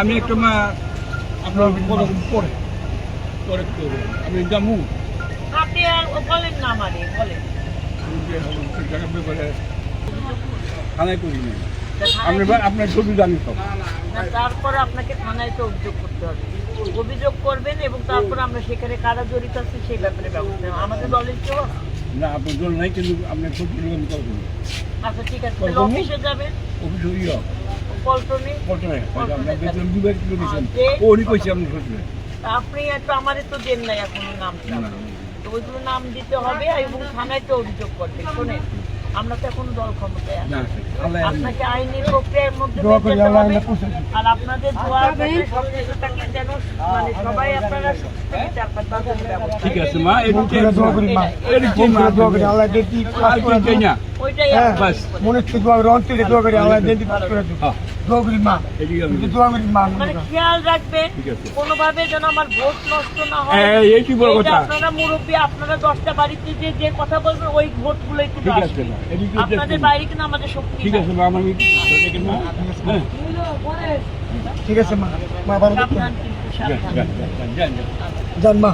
আমি একটু আপনার পরে আমি জামু। আপনি আর বলেন না আমারে বলেন। থানায় করি না আপনি আপনার ছবি জানি সব। তারপরে আপনাকে থানায় তো অভিযোগ করতে হবে। অভিযোগ করবেন এবং তারপর আমরা সেখানে কারা জড়িত আছে সেই ব্যাপারে ব্যবস্থা নেব। আমাদের দলের কেউ না আপনার জন্য নাই কিন্তু আপনার ছবি আমি করব আচ্ছা ঠিক আছে তাহলে অফিসে যাবেন? অফিস হইয়া পল্টনে পল্টনে আপনার বেতন দুবার কিলো দিয়েছেন। যে? কইছে আপনি ছবি। আপনি আমারে তো দেন নাই এখন নামটা। তো ওইগুলো নাম দিতে হবে এবং থানায় তো অভিযোগ করবেন শোনেন। আমরা তো এখন দল ক্ষমতায় না আপনাকে আইনি প্রক্রিয়ার মধ্যে। আর আপনাদের দোয়া সবকিছুটাকে যেন মানে সবাই আপনারা ঠিক আছে মা এই দোয়া করি মা। করে দোয়া করি আল্লাহ হ্যাঁ। মনে হচ্ছে দোয়া করি অন্তরে দোয়া করি আল্লাহ দেখি কাজ করে হ্যাঁ দোয়া করি মা দোয়া করি মা মানে খেয়াল রাখবেন। কোনোভাবে যেন আমার ভোট নষ্ট না হয় এই, এই কি বড় কথা? আপনারা মুরব্বী আপনারা দশটা বাড়িতে যে যে কথা বলবেন ওই ভোটগুলো একটু ঠিক আছে আপনাদের। বাইরে কিন্তু আমাদের শক্তি ঠিক আছে মা আমার হ্যাঁ ঠিক আছে মা মা ভালো যান সাবধান যান যান যান যান মা।